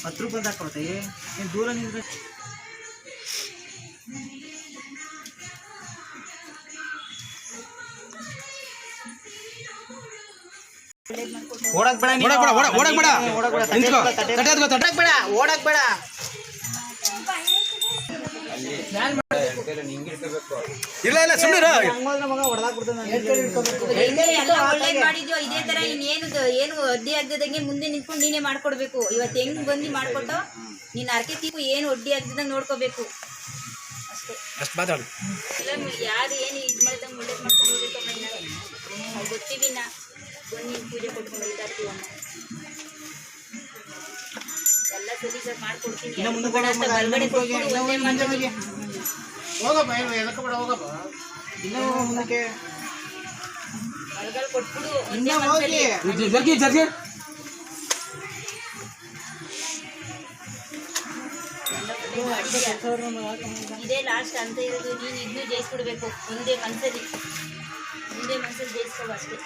ಹತ್ತು ರೂಪಾಯಿ ಹಾಕೊಳ್ತೆ ನೀನು ದೂರ ನಿಂದ್ರೆ ಓಡಕ್ ಬೇಡ ನೀನು. ಓಡಕ್ ಬೇಡ, ಓಡಕ್- ಓಡಕ್ ಬೇಡ. ಓಡಕ್ ಬೇಡ ನಿಂತ್ಕೋ. ತಟ್ಟೆ ಎತ್ಕೊ, ತಟ್ಟೆ ಎತ್ಕೊ, ತಟ್ಟೆ. ಓಡಕ್ ಬೇಡ ಓಡಕ್ ಬೇಡ ಇಲ್ಲ ಇಲ್ಲ ಸುಮ್ಮನೆ ಮಾಡಿದ್ಯೋ ಇದೇ ತರ ಇನ್ನೇನು ಏನು ಅಡ್ಡಿ ಆಗದಂಗೆ ಮುಂದೆ ನಿಂತ್ಕೊಂಡು ನೀನೇ ಮಾಡ್ಕೊಡ್ಬೇಕು. ಇವತ್ತು ಹೆಂಗ್ ಬಂದು ಮಾಡ್ಕೊಟ್ಟು ನೀನ್ ಅರ್ಕೆ ತೀಪು ಏನು ಒಡ್ಡಿ ಆಗದಂಗೆ ನೋಡ್ಕೋಬೇಕು. ಅಷ್ಟೇ. ಅಷ್ಟು ಮಾತಾಡು. ಎಲ್ಲ ಯಾರು ಏನು ಇದು ಮಾಡಿದಂಗೆ ಒಳ್ಳೇದು ಮಾಡ್ಕೊಂಡು ಗೊತ್ತೀವಿ ನಾ. ಬನ್ನಿ ನೀನು ಪೂಜೆ ಕೊಟ್ಕೊಂಡು ಇದಾಗ್ತೀವಿ ಮಾಡ್ಕೊಡ್ತೀನಿ. ಹೋಗಪ್ಪ ಏನು ಎದಕ್ಕೆ ಬೇಡ ಹೋಗಪ್ಪ ಇನ್ನೂ ಮುಂದಕ್ಕೆ ಇನ್ನ ಹೋಗಿ. ಮಾತಲ್ಲಿ. ಜರ್ಗಿ ಜರ್ಗಿ ಇದೇ ಲಾಸ್ಟ್ ಅಂತ ಇರೋದು ನೀನು ಇನ್ನೂ ಜಯಿಸ್ಬಿಡ್ಬೇಕು. ಒಂದೇ ಮನಸ್ಸಲ್ಲಿ ಒಂದೇ ಮನಸ್ಸಲ್ಲಿ ಜಯಿಸ್ಕೋ ಅಷ್ಟೇ.